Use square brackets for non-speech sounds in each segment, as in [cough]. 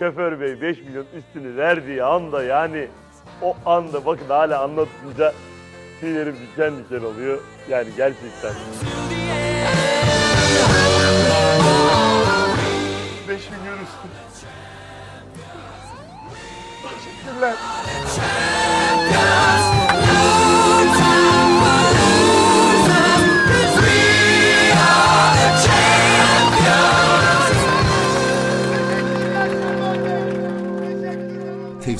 şoför bey 5 milyon üstünü verdiği anda yani o anda bakın hala anlatınca tüylerim diken diken oluyor. Yani gerçekten. 5 milyon üstü. Teşekkürler.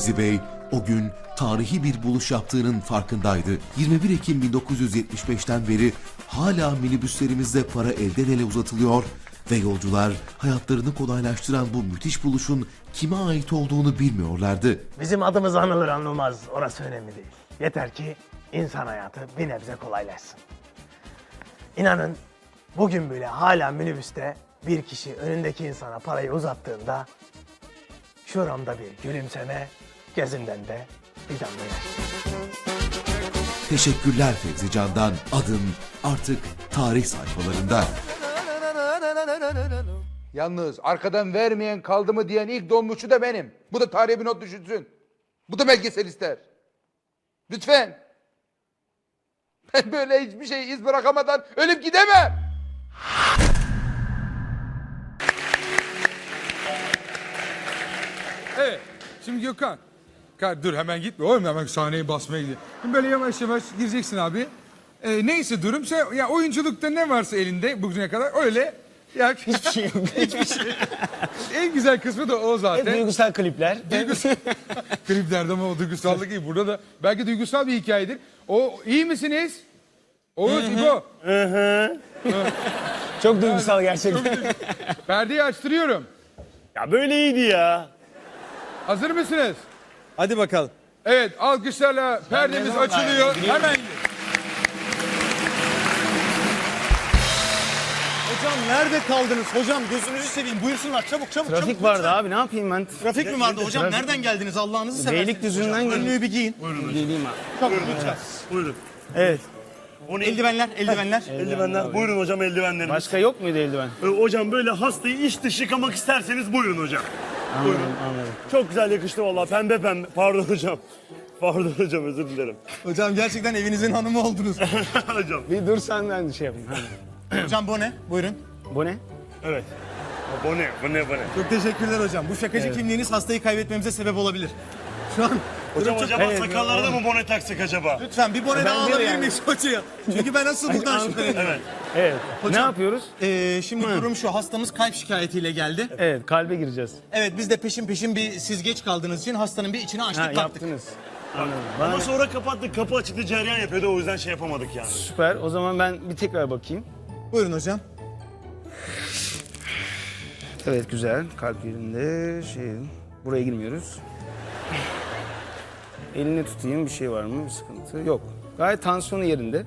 Fevzi Bey o gün tarihi bir buluş yaptığının farkındaydı. 21 Ekim 1975'ten beri hala minibüslerimizde para elden ele uzatılıyor ve yolcular hayatlarını kolaylaştıran bu müthiş buluşun kime ait olduğunu bilmiyorlardı. Bizim adımız anılır anılmaz orası önemli değil. Yeter ki insan hayatı bir nebze kolaylaşsın. İnanın bugün bile hala minibüste bir kişi önündeki insana parayı uzattığında şuramda bir gülümseme, gözümden de bir damla yaş. Teşekkürler Fevzi Can'dan adın artık tarih sayfalarında. Yalnız arkadan vermeyen kaldı mı diyen ilk dolmuşçu da benim. Bu da tarihe bir not düşünsün. Bu da belgesel ister. Lütfen. Ben böyle hiçbir şey iz bırakamadan ölüp gidemem. Evet. Şimdi Gökhan. Ka- Dur hemen gitme oğlum hemen sahneyi basmaya gidiyor. Şimdi böyle yavaş yavaş gireceksin abi. Ee, neyse durum sen ya oyunculukta ne varsa elinde bugüne kadar öyle ya [laughs] hiçbir şey yok. [laughs] hiçbir şey. en güzel kısmı da o zaten. Duygusal klipler. Duygusal. [laughs] Kliplerde ama o duygusallık iyi. Burada da belki duygusal bir hikayedir. O iyi misiniz? Oğuz, İbo. Çok duygusal gerçekten. Perdeyi açtırıyorum. Ya böyle iyiydi ya. Hazır mısınız? Hadi bakalım. Evet alkışlarla perdemiz açılıyor. Hemen Hocam nerede kaldınız? Hocam gözünüzü seveyim. Buyursunlar çabuk çabuk Trafik çabuk. vardı abi ne yapayım ben? Trafik mi vardı hocam? Nereden geldiniz Allah'ınızı seversiniz? Beylikdüzü'nden hocam. geldim. Önlüğü bir giyin. Geleyim abi. Çabuk lütfen. Buyurun. Evet. [laughs] Eldivenler, eldivenler. Eldivenler. Buyurun hocam eldivenleriniz. Başka yok muydu eldiven? Ee, Hocam böyle hastayı iç dışı yıkamak isterseniz buyurun hocam. Anladım anladım. Çok güzel yakıştı vallahi pembe pembe. Pardon hocam. [laughs] Pardon hocam özür dilerim. Hocam gerçekten evinizin hanımı oldunuz. [laughs] hocam. Bir dur sen ben şey yapayım. [clears throat] Hocam bu ne? Buyurun. Bu ne? Evet. Ha, Bu ne? Bu ne? Bu ne? Çok teşekkürler hocam. Bu şakacı kimliğiniz hastayı kaybetmemize sebep olabilir. Şu an Hocam acaba sakallara da mı bone taksak acaba? lütfen bir bone daha alabilir yani. miyiz hocaya? Çünkü ben asıl [laughs] buradan şüpheleniyorum. Evet. Evet. Hocam- Ne yapıyoruz? Ee, şimdi durum şu. Hastamız kalp şikayetiyle geldi. Evet kalbe gireceğiz. Evet biz de peşin peşin bir siz geç kaldığınız için hastanın bir içine açtık Ha baktık. yaptınız. Anladım. Bana Ama sonra kapattık. Kapı açıktı cereyan yapıyordu o yüzden şey yapamadık yani. süper. O zaman ben bir tekrar bakayım. Buyurun hocam. Evet güzel. Kalp yerinde. Şey, buraya girmiyoruz. Elini tutayım. Bir şey var mı? Bir sıkıntı. Yok. Gayet tansiyonu yerinde.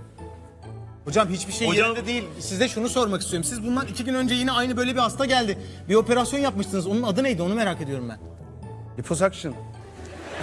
Hocam hiçbir şey Hocam- yerinde değil. Size şunu sormak istiyorum. Siz bundan iki gün önce yine aynı böyle bir hasta geldi. Bir operasyon yapmıştınız. Onun adı neydi onu merak ediyorum ben. Liposuction.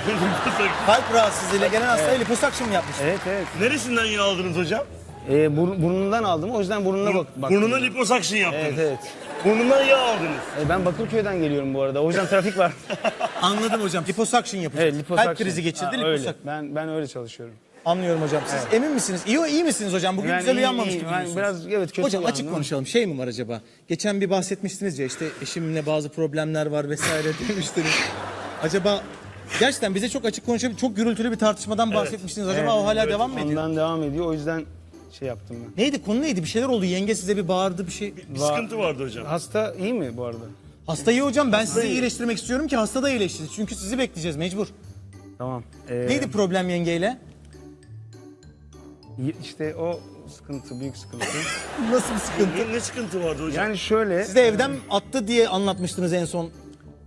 [laughs] Kalp rahatsızlığıyla gelen hastaya liposuction mı yapmış? Evet evet. Neresinden yağ aldınız hocam? Ee, bur- burnundan aldım. O yüzden burnuna bak. baktım. Burnuna liposuction yaptınız. Evet evet. Burnundan yağ aldınız. Ee, ben Bakırköy'den geliyorum bu arada. O yüzden trafik var. [laughs] Anladım hocam. Liposuction yapacak. Evet, liposuction. Kalp krizi geçirdi. Ha, liposuction. Ben ben öyle çalışıyorum. Anlıyorum hocam. Siz emin misiniz? İyi, iyi misiniz hocam? Bugün Ben güzel iyi- uyanmamış iyi. gibi Ben duruyorsunuz. biraz, evet, kötü Hocam açık uyandım. konuşalım. Şey mi var acaba? Geçen bir bahsetmiştiniz ya işte eşimle bazı problemler var vesaire [laughs] demiştiniz. acaba gerçekten bize çok açık konuşabilir, çok gürültülü bir tartışmadan bahsetmiştiniz. Acaba o hala devam mı ediyor? Ondan devam ediyor. O yüzden şey yaptım ben. Neydi konu neydi? Bir şeyler oldu. Yenge size bir bağırdı bir şey. Bir sıkıntı vardı hocam. Hasta iyi mi bu arada? Hasta iyi hocam. Ben sizi iyileştirmek istiyorum ki hasta da iyileşsin. Çünkü sizi bekleyeceğiz mecbur. Tamam. Ee, Neydi problem yengeyle? y- İşte o sıkıntı, büyük sıkıntı. [laughs] Nasıl bir sıkıntı? Ne, ne sıkıntı vardı hocam? Yani şöyle, Siz de evden attı diye anlatmıştınız en son.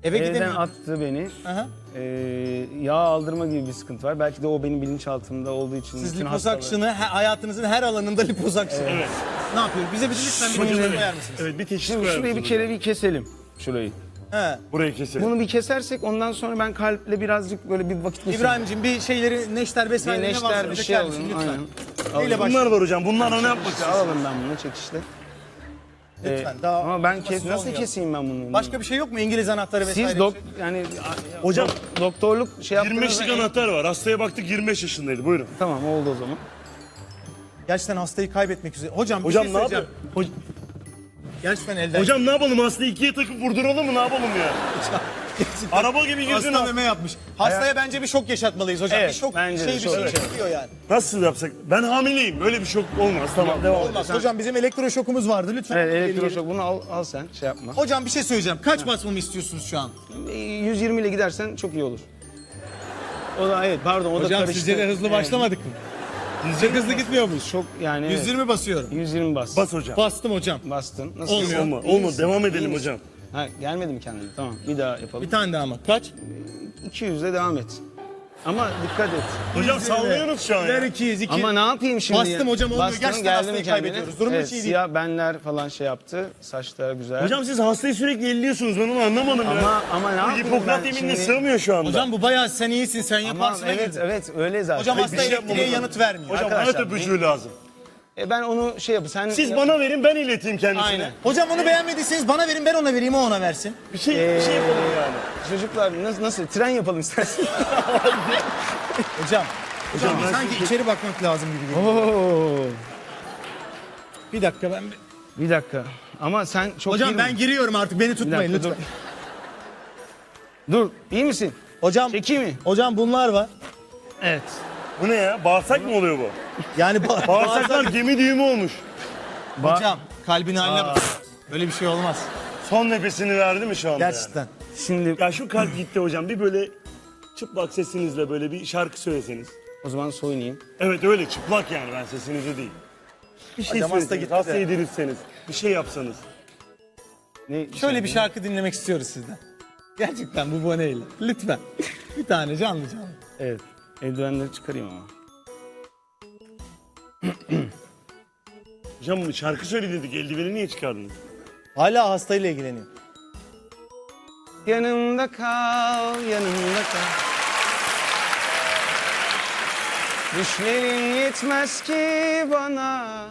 Eve evden attı beni. Aha. Ee, yağ aldırma gibi bir sıkıntı var. Belki de o benim bilinçaltımda olduğu için. Siz bütün he- hayatınızın her alanında liposuction. Evet. Ne yapıyor? Bize bir de lütfen bir hocam evet. koyar mısınız? Evet bir teşhis Şimdi koyar şurayı bir kere bir keselim. Şurayı. He. Burayı keselim. Bunu bir kesersek ondan sonra ben kalple birazcık böyle bir vakit geçireyim. İbrahim'cim bir şeyleri neşter vesaire Bir ne neşter varsa bir şey lütfen? Aynen. Neyle Bunlar başlayalım? var hocam. Bunlarla ne yapmak istiyorsunuz? Alalım ben bunu çekişte. Lütfen. Daha Ama ben kes, nasıl olmayalım. keseyim ben bunu? Başka bir şey yok mu? İngiliz anahtarı vesaire. Siz dok yani Hocam, dok- doktorluk şey yaptığınızda 25'lik anahtar var. Hastaya baktık 25 yaşındaydı. Buyurun. Tamam oldu o zaman. Gerçekten hastayı kaybetmek üzere. Hocam bir Hocam şey ne yapalım? Gerçekten elden. Hocam ne yapalım? Hastayı ikiye takıp vurduralım mı? Ne yapalım ya? [laughs] Araba gibi girdin. Hasta meme yapmış. Hastaya bence bir şok yaşatmalıyız hocam. Evet, bir şok bence de şey bir şok. şey Evet. yaşatıyor yani. Nasıl yapsak? Ben hamileyim. Böyle bir şok olmaz. Tamam devam. Olmaz. Hocam bizim elektroşokumuz vardı lütfen. Evet elektroşok bunu al, al sen şey yapma. Hocam bir şey söyleyeceğim. Kaç basmamı istiyorsunuz şu an? E, 120 ile gidersen çok iyi olur. O da evet pardon o da Hocam karıştı. sizce de hızlı Evet. başlamadık mı? Sizce hızlı gitmiyor muyuz? Çok yani 120 basıyorum. 120 bas. Bas hocam. Bastım hocam. Bastın. Nasıl? Olmuyor. Olma, İyi olma. misin? Devam İyi edelim misin? hocam. Ha gelmedi mi kendine? Tamam bir daha yapalım. Bir tane daha ama. Kaç? 200'de devam et. Ama dikkat et. Hocam sallıyoruz şu an Ver ya. 200, 200. Ama ne yapayım şimdi? Bastım hocam, olmuyor. Gerçekten geldi hastayı kendine? kaybediyoruz. Durum evet, hiç iyi değil. Siyah benler falan şey yaptı. Saçlar güzel. Hocam siz hastayı sürekli elliyorsunuz. Ben onu anlamadım ya. ama ama ne yapayım Hipokrat ben yeminine şimdi? sığmıyor şu anda. Hocam bu bayağı sen iyisin sen Ama yaparsın. evet evet öyle zaten. Hocam hasta şey elektriğe yanıt vermiyor. Hocam Arkadaşlar, hayat öpücüğü lazım. E ben onu şey yap sen Siz bana verin ben ileteyim kendisine. Aynen. Hocam onu beğenmediyseniz bana verin ben ona vereyim o ona versin. Bir şey, bir şey yapalım yani. Çocuklar nasıl nasıl tren yapalım istersen. [laughs] Hocam. Hocam sanki içeri bakmak lazım gibi geliyor. Oo. Bir dakika ben... Bir dakika. Ama sen çok Hocam iyi ben mi? giriyorum artık beni Bir tutmayın dakika, lütfen. dur. Dur. İyi misin? Hocam, Çekeyim mi? hocam bunlar var. Evet. Bu ne ya? Bağırsak mı oluyor bu? Yani ba- Bağırsaklar gemi düğümü olmuş. Hocam kalbin haline bak. Öyle bir şey olmaz. Son nefesini verdi mi şu anda? Gerçekten. Şimdi Yani? Ya şu kalp gitti hocam. Bir böyle çıplak sesinizle böyle bir şarkı söyleseniz. o zaman soyunayım. Evet öyle çıplak yani ben sesinizi değil. Bir şey Hocam hasta söyleseniz, gitti bir şey yapsanız. Ne, Şöyle bir şarkı dinlemek istiyoruz sizden. Gerçekten bu boneyle. Lütfen. [laughs] bir tane canlı canlı. Evet. Eldivenleri çıkarayım ama. [clears throat] Hocam şarkı söyle dedik, eldiveni niye çıkardınız? Hala hastayla ilgileniyor. Yanımda kal, yanımda kal. Düşlerin yetmez ki bana.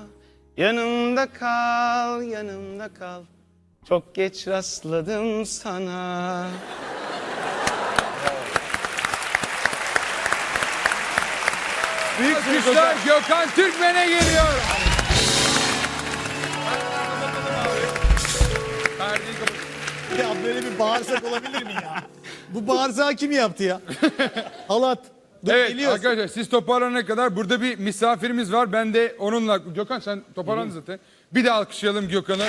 Yanımda kal, yanımda kal. Çok geç rastladım sana. Büyük güçler Gökhan Türkmen'e geliyor. Perdeyi kapat. Ya böyle bir bağırsak olabilir mi ya? Bu bağırsağı kim yaptı ya? Halat. Dur Evet geliyoruz. arkadaşlar siz toparlanana kadar burada bir misafirimiz var. Ben de onunla... Gökhan sen toparlandın zaten. Bir de alkışlayalım Gökhan'ı.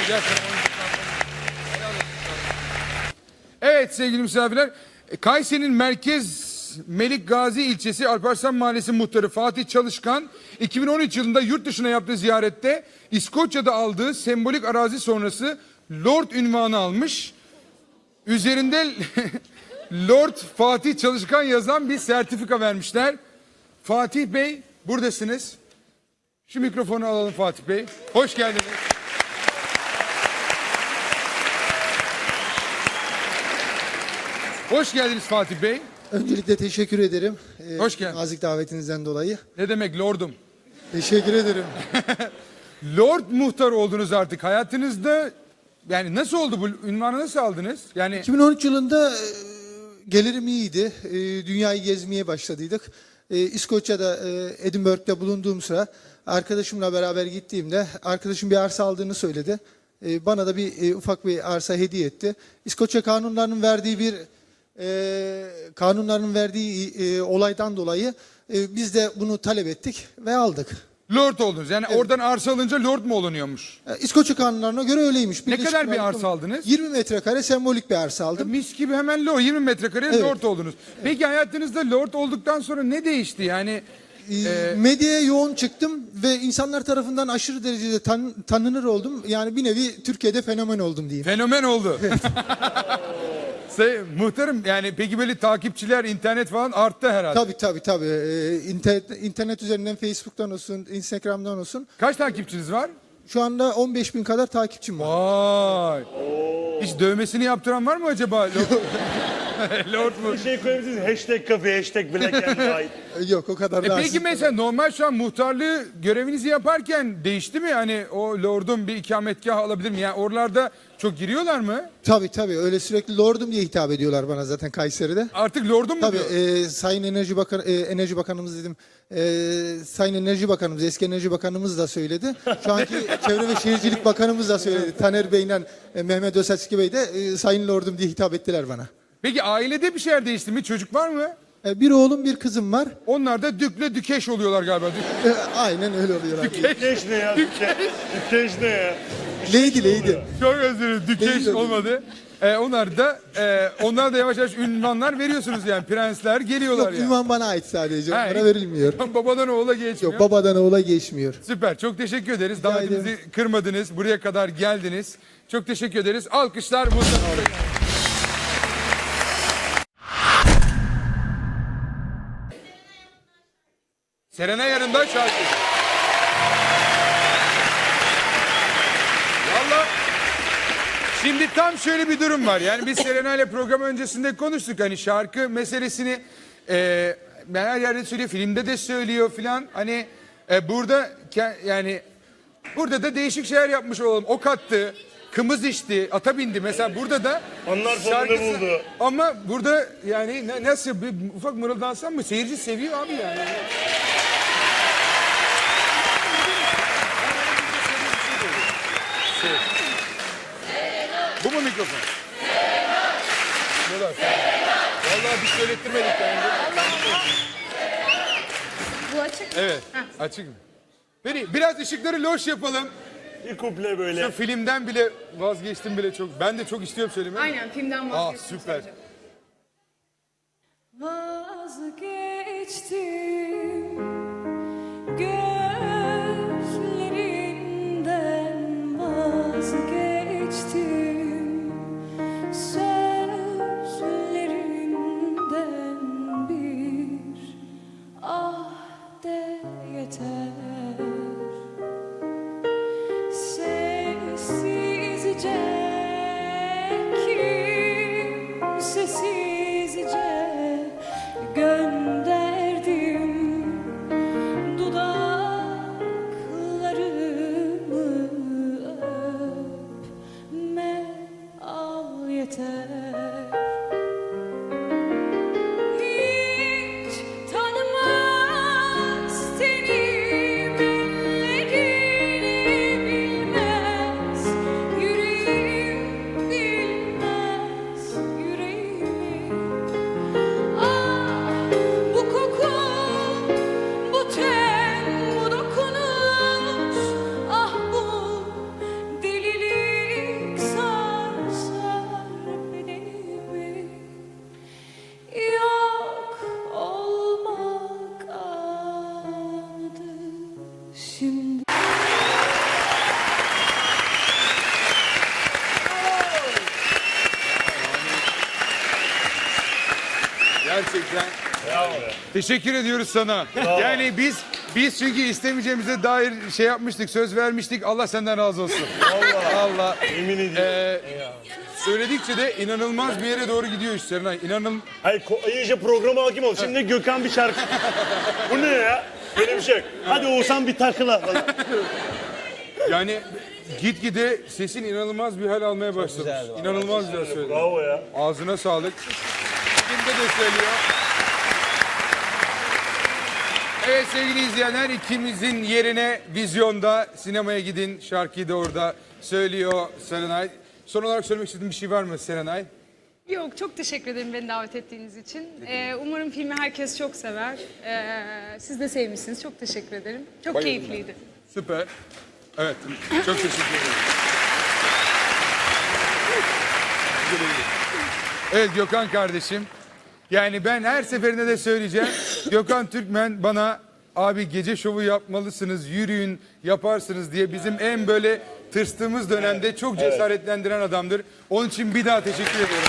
Evet sevgili misafirler. e, Kayseri'nin merkez Melik Gazi ilçesi Alparslan Mahallesi muhtarı Fatih Çalışkan 2013 yılında yurt dışına yaptığı ziyarette İskoçya'da aldığı sembolik arazi sonrası Lord ünvanı almış. Üzerinde [laughs] Lord Fatih Çalışkan yazan bir sertifika vermişler. Fatih Bey buradasınız. Şu mikrofonu alalım Fatih Bey. Hoş geldiniz. Hoş geldiniz Fatih Bey. Öncelikle teşekkür ederim. Ee, Hoş geldin. Nazik davetinizden dolayı. Ne demek lordum? Teşekkür ederim. [laughs] Lord muhtar oldunuz artık hayatınızda. Yani nasıl oldu bu ünvanı nasıl aldınız? Yani 2013 yılında e, gelirim iyiydi. E, dünyayı gezmeye başladıydık. E, İskoçya'da, e, Edinburgh'da bulunduğum sıra arkadaşımla beraber gittiğimde arkadaşım bir arsa aldığını söyledi. E, bana da bir e, ufak bir arsa hediye etti. İskoçya kanunlarının verdiği bir e, kanunların verdiği e, olaydan dolayı e, biz de bunu talep ettik ve aldık. lord oldunuz. Yani oradan arsa alınca lord mu olunuyormuş? E, İskoçya kanunlarına göre öyleymiş. Ne Birleşik kadar bir arsa aldınız? 20 metrekare sembolik bir arsa aldım. Mis gibi hemen lord 20 metrekare Evet. lord oldunuz. Peki hayatınızda lord olduktan sonra ne değişti? Yani Ee, Medyaya yoğun çıktım ve insanlar tarafından aşırı derecede tan- tanınır oldum. Yani bir nevi Türkiye'de fenomen oldum diyeyim. fenomen oldu. [laughs] Se- muhtarım yani peki böyle takipçiler internet falan arttı herhalde. Tabii tabii tabii. Ee, internet, internet üzerinden Facebook'tan olsun, Instagram'dan olsun. Kaç takipçiniz var? Şu anda 15 bin kadar takipçim var. Vay. Hiç dövmesini yaptıran var mı acaba? [laughs] [laughs] Lord? Bir şey koyabilirsiniz. Hashtag kafe, hashtag black and white. [laughs] Yok o kadar E da peki mesela normal şu an muhtarlığı görevinizi yaparken değişti mi? Hani o lordun bir ikametgah alabilir mi? Yani oralarda çok giriyorlar mı? Tabii tabii öyle sürekli lordum diye hitap ediyorlar bana zaten Kayseri'de. Artık lordun mu Tabii diyor? e, Sayın Enerji Bakan e, Enerji Bakanımız dedim. E, Sayın Enerji Bakanımız, eski Enerji Bakanımız da söyledi. Şu anki [laughs] Çevre ve Şehircilik Bakanımız da söyledi. Taner Bey'le e, Mehmet Ösetski Bey de e, Sayın Lordum diye hitap ettiler bana. Peki ailede bir şeyler değişti mi? Çocuk var mı? E, bir oğlum, bir kızım var. Onlar da dükle dükeş oluyorlar galiba. Dük- E, aynen öyle oluyorlar. Dükeş ne ya? Dükeş, dükeş ne ya? Lady Lady. Çok özür dilerim. Dükeş mi? olmadı. Ee, onlar da e, onlar da yavaş yavaş ünvanlar veriyorsunuz yani. Prensler geliyorlar Yok yani. ünvan bana ait sadece. Ha, Onlara verilmiyor. [laughs] Babadan oğula geçmiyor. Yok babadan oğula geçmiyor. Süper. Çok teşekkür ederiz. Davetimizi kırmadınız. Buraya kadar geldiniz. Çok teşekkür ederiz. Alkışlar Mustafa Bey. Serenay yarında şarkı. Valla şimdi tam şöyle bir durum var. Yani biz Serenay ile program öncesinde konuştuk. Hani şarkı meselesini e, ben her yerde söylüyor. Filmde de söylüyor filan. Hani e, burada yani burada da değişik şeyler yapmış olalım. Ok attı. Kımız içti, ata bindi. Mesela burada da Onlar şarkısı- buldu. Ama burada yani ne- nasıl bir ufak mırıldansam mı? Seyirci seviyor abi yani. Bu mu mikrofon? Buralar. Vallahi biz söylettirmedik yani. Bu açık. Evet, açık. Beni biraz ışıkları loş yapalım. Bir kuple böyle. Şu filmden bile vazgeçtim bile çok. Ben de çok istiyorum söylemeyi. Aynen filmden Aa vazgeçtim. süper. Vazgeçtim gözlerinden Gerçekten. Teşekkür ediyoruz sana. Yani biz biz çünkü istemeyeceğimize dair şey yapmıştık, söz vermiştik. Allah senden razı olsun. Allah. Allah. Emin ediyorum. Ee, söyledikçe de inanılmaz bir yere doğru gidiyor iş Serenay. İnanın Hayır ko- iyice programa hakim ol. Şimdi Gökhan bir şarkı. [laughs] Bu ne ya? Böyle bir şey yok. Hadi Oğuzhan bir takıla falan. yani gitgide sesin inanılmaz bir hal almaya başlamış. İnanılmaz güzel söyledin. Bravo ya. Ağzına sağlık. Şimdi de söylüyor. Evet sevgili izleyenler ikimizin yerine vizyonda sinemaya gidin. Şarkıyı da orada söylüyor Serenay. Son olarak söylemek istediğin bir şey var mı Serenay? Yok çok teşekkür ederim beni davet ettiğiniz için. Ee, umarım filmi herkes çok sever. Ee, siz de sevmişsiniz. Çok teşekkür ederim. Çok Bayıldım keyifliydi. Süper. Evet çok teşekkür ederim. [laughs] Evet Gökhan kardeşim. Yani ben her seferinde de söyleyeceğim. [laughs] Gökhan Türkmen bana abi gece şovu yapmalısınız, yürüyün, yaparsınız diye bizim en böyle tırstığımız dönemde çok cesaretlendiren adamdır. Onun için bir daha teşekkür ediyorum.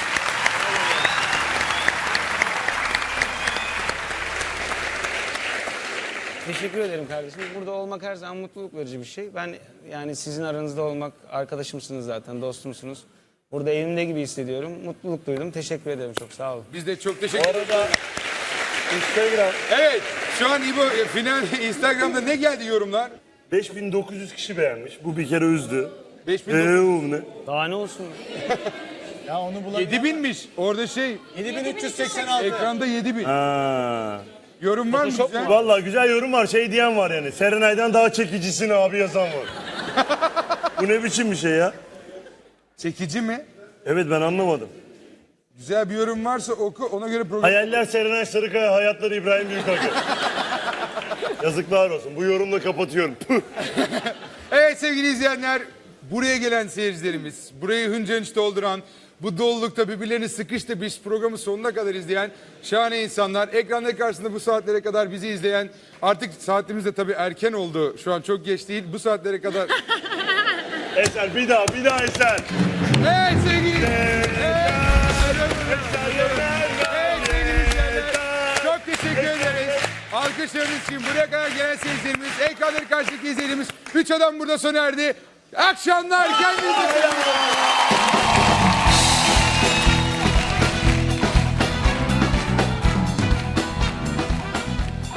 Teşekkür ederim kardeşim. Burada olmak her zaman mutluluk verici bir şey. Ben yani sizin aranızda olmak arkadaşımsınız zaten, dostumsunuz. Burada evimde gibi hissediyorum. Mutluluk duydum. Teşekkür ederim çok sağ olun. Biz de çok teşekkür ederiz. Instagram Evet şu an İbo e, final [laughs] Instagram'da ne geldi yorumlar? 5900 kişi beğenmiş. Bu bir kere üzdü. 5000 Eee oğlum ne? Daha ne olsun? [laughs] Ya onu bulan 7000'miş. Orada şey 7386. ekranda 7000. Ha. Yorum var mı güzel? Vallahi güzel yorum var. Şey diyen var yani. Serenay'dan daha çekicisin abi yazan var. [laughs] Bu ne biçim bir şey ya? Çekici mi? Evet ben anlamadım. Güzel bir yorum varsa oku ona göre program. Hayaller Serenay Sarıkaya, hayatları İbrahim Büyükakı. [laughs] Yazıklar olsun. Bu yorumla kapatıyorum. Püh. [laughs] Evet sevgili izleyenler, buraya gelen seyircilerimiz, burayı hınca hınç dolduran, bu dolulukta birbirlerini sıkış tepiş programı sonuna kadar izleyen şahane insanlar. Ekranda karşısında bu saatlere kadar bizi izleyen, artık saatimiz de tabii erken oldu. Şu an çok geç değil. Bu saatlere kadar... [laughs] Eser bir daha, bir daha Eser. evet sevgili... Evet, Evet sevgili izleyenler, çok teşekkür ederiz. Alkışlarınız için buraya kadar gelen seyircilerimiz, ekranları karşıdaki izleyenimiz. Üç adam burada sona erdi. Akşamlar kendinize iyi bakın.